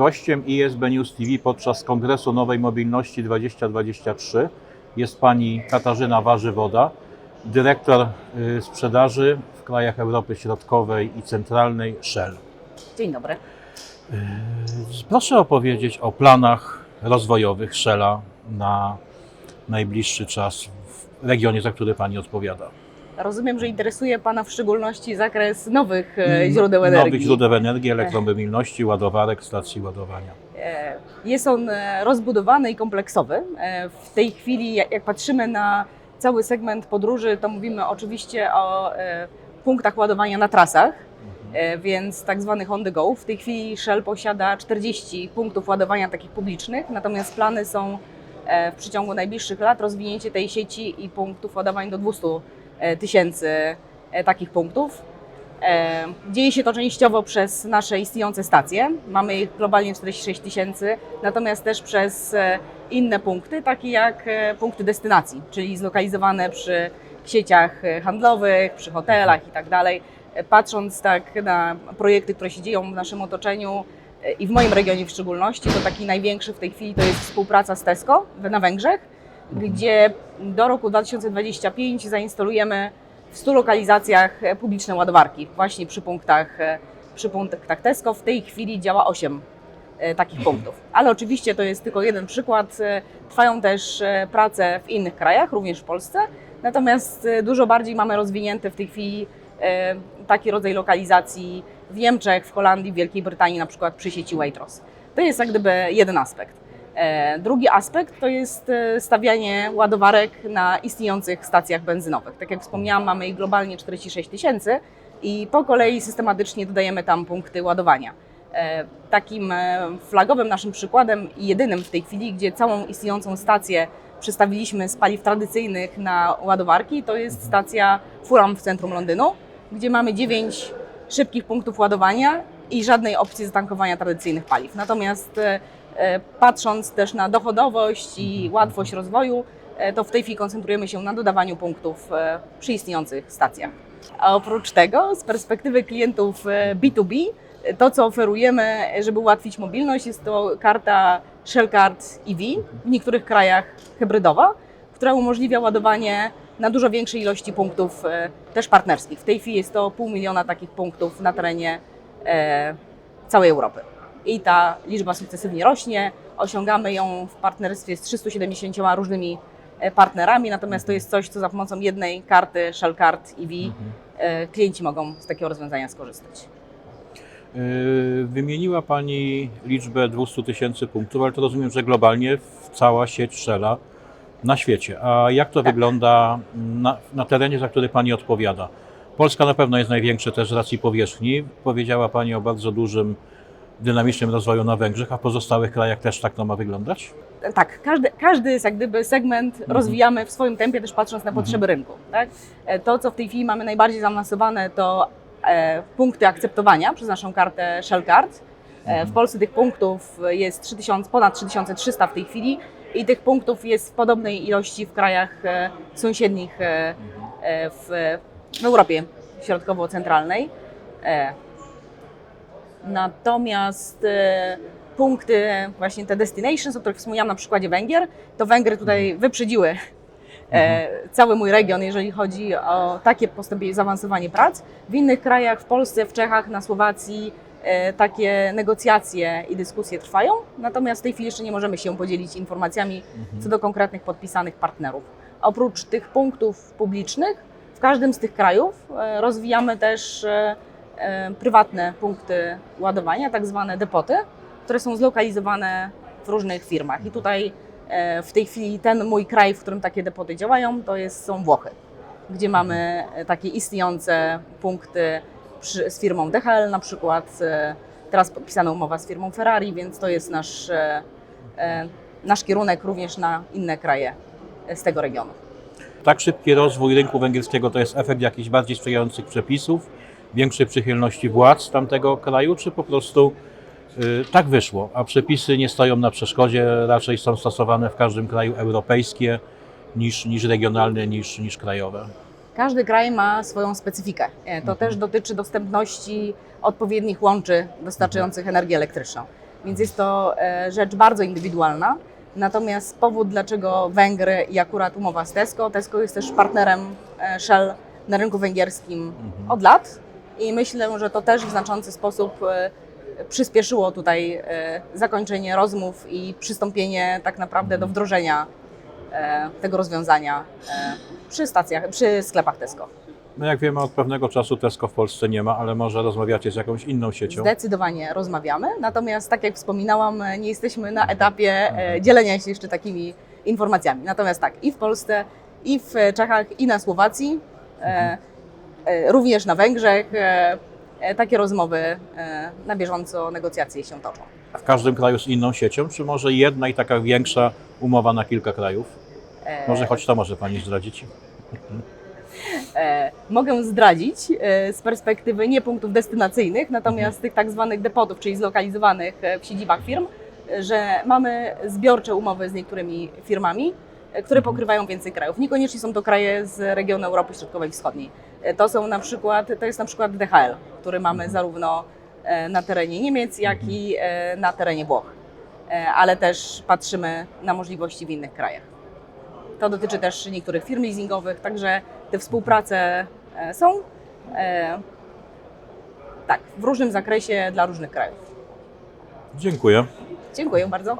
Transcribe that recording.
Gościem ISB News TV podczas Kongresu Nowej Mobilności 2023 jest pani Katarzyna Warzywoda, dyrektor y, sprzedaży w krajach Europy Środkowej i Centralnej Shell. Dzień dobry. Proszę opowiedzieć o planach rozwojowych Shella na najbliższy czas w regionie, za który pani odpowiada. Rozumiem, że interesuje Pana w szczególności zakres nowych e, źródeł energii. Mm, Nowych źródeł energii, elektromobilności, ładowarek, stacji ładowania. E, Jest on e, rozbudowany i kompleksowy. W tej chwili, jak patrzymy na cały segment podróży, to mówimy oczywiście o punktach ładowania na trasach, e, więc tak zwanych on the go. W tej chwili Shell posiada 40 punktów ładowania takich publicznych, natomiast plany są w przeciągu najbliższych lat rozwinięcie tej sieci i punktów ładowań do 200 tysięcy e, takich punktów. E, Dzieje się to częściowo przez nasze istniejące stacje. Mamy ich globalnie 46 tysięcy, natomiast też przez e, inne punkty, takie jak e, punkty destynacji, czyli zlokalizowane przy sieciach e, handlowych, przy hotelach i tak dalej. E, Patrząc tak na projekty, które się dzieją w naszym otoczeniu e, i w moim regionie w szczególności, to taki największy w tej chwili to jest współpraca z Tesco na Węgrzech, gdzie do roku 2025 zainstalujemy w 100 lokalizacjach publiczne ładowarki, właśnie przy punktach, przy punktach Tesco. W tej chwili działa 8 e, takich punktów. Ale oczywiście to jest tylko jeden przykład. E, Trwają też e, prace w innych krajach, również w Polsce. Natomiast dużo bardziej mamy rozwinięte w tej chwili taki rodzaj lokalizacji w Niemczech, w Holandii, w Wielkiej Brytanii, na przykład przy sieci Waitrose. To jest jak gdyby jeden aspekt. E, Drugi aspekt to jest e, stawianie ładowarek na istniejących stacjach benzynowych. Tak jak wspomniałam, mamy ich globalnie 46 tysięcy i po kolei systematycznie dodajemy tam punkty ładowania. E, Takim flagowym naszym przykładem i jedynym w tej chwili, gdzie całą istniejącą stację przestawiliśmy z paliw tradycyjnych na ładowarki, to jest stacja Fulham w centrum Londynu, gdzie mamy 9 szybkich punktów ładowania i żadnej opcji zatankowania tradycyjnych paliw. Natomiast patrząc też na dochodowość i łatwość rozwoju, e, to w tej chwili koncentrujemy się na dodawaniu punktów e, przy istniejących stacjach. A oprócz tego, z perspektywy klientów e, B2B, e, to co oferujemy, żeby ułatwić mobilność, jest to karta Shell Card EV, w niektórych krajach hybrydowa, która umożliwia ładowanie na dużo większej ilości punktów e, też partnerskich. W tej chwili jest to pół miliona takich punktów na terenie e, całej Europy. I ta liczba sukcesywnie rośnie. Osiągamy ją w partnerstwie z 370 różnymi e, partnerami, natomiast to jest coś, co za pomocą jednej karty Shell Card EV e, klienci mogą z takiego rozwiązania skorzystać. Y, Wymieniła Pani liczbę 200 tysięcy punktów, ale to rozumiem, że globalnie w cała sieć Shella na świecie. A jak to Tak. wygląda na, na terenie, za który Pani odpowiada? Polska na pewno jest największa też z racji powierzchni. Powiedziała Pani o bardzo dużym, dynamicznym rozwoju na Węgrzech, a w pozostałych krajach też tak to ma wyglądać? Tak, każdy, każdy jest jak gdyby segment rozwijamy w swoim tempie, też patrząc na potrzeby rynku. Tak? E, To, co w tej chwili mamy najbardziej zaawansowane, to e, punkty akceptowania przez naszą kartę Shell Card. E, w Polsce tych punktów jest 3000, ponad 3300 w tej chwili i tych punktów jest w podobnej ilości w krajach sąsiednich e, w, w Europie Środkowo-Centralnej. Natomiast e, punkty, właśnie te destinations, o których wspomniałam na przykładzie Węgier, to Węgry tutaj wyprzedziły e, cały mój region, jeżeli chodzi o takie postępie, zaawansowanie prac. W innych krajach, w Polsce, w Czechach, na Słowacji, e, takie negocjacje i dyskusje trwają, natomiast w tej chwili jeszcze nie możemy się podzielić informacjami co do konkretnych podpisanych partnerów. Oprócz tych punktów publicznych, w każdym z tych krajów rozwijamy też prywatne punkty ładowania, tak zwane depoty, które są zlokalizowane w różnych firmach. I tutaj e, w tej chwili ten mój kraj, w którym takie depoty działają, to jest, są Włochy, gdzie mamy e, takie istniejące punkty przy, z firmą DHL na przykład. e, Teraz podpisana umowa z firmą Ferrari, więc to jest nasz, e, e, nasz kierunek również na inne kraje e, z tego regionu. Tak szybki rozwój rynku węgierskiego to jest efekt jakichś bardziej sprzyjających przepisów, większej przychylności władz tamtego kraju, czy po prostu y, tak wyszło, a przepisy nie stoją na przeszkodzie, raczej są stosowane w każdym kraju europejskie niż, niż regionalne, niż, niż krajowe. Każdy kraj ma swoją specyfikę. E, To też dotyczy dostępności odpowiednich łączy dostarczających energię elektryczną. Więc jest to e, rzecz bardzo indywidualna. Natomiast powód, dlaczego Węgry i akurat umowa z Tesco, Tesco jest też partnerem e, Shell na rynku węgierskim od lat i myślę, że to też w znaczący sposób e, przyspieszyło tutaj e, zakończenie rozmów i przystąpienie tak naprawdę do wdrożenia e, tego rozwiązania przy stacjach, przy sklepach Tesco. No jak wiemy, od pewnego czasu Tesco w Polsce nie ma, ale może rozmawiacie z jakąś inną siecią. Zdecydowanie rozmawiamy, natomiast tak jak wspominałam, nie jesteśmy na etapie e, dzielenia się jeszcze takimi informacjami. Natomiast tak, i w Polsce, i w Czechach, i na Słowacji, e, również na Węgrzech, e, e, takie rozmowy e, na bieżąco, negocjacje się toczą. W każdym kraju z inną siecią, czy może jedna i taka większa umowa na kilka krajów? E, Może choć to może Pani zdradzić? E, mogę zdradzić e, z perspektywy nie punktów destynacyjnych, natomiast tych tak zwanych depotów, czyli zlokalizowanych e, w siedzibach firm, e, że mamy zbiorcze umowy z niektórymi firmami, e, które pokrywają więcej krajów. Niekoniecznie są to kraje z regionu Europy Środkowej i Wschodniej. E, To są na przykład, to jest na przykład DHL, który mamy zarówno e, na terenie Niemiec, jak i e, na terenie Włoch. Ale też patrzymy na możliwości w innych krajach. To dotyczy też niektórych firm leasingowych, także te współprace są tak, w różnym zakresie dla różnych krajów. Dziękuję. Dziękuję bardzo.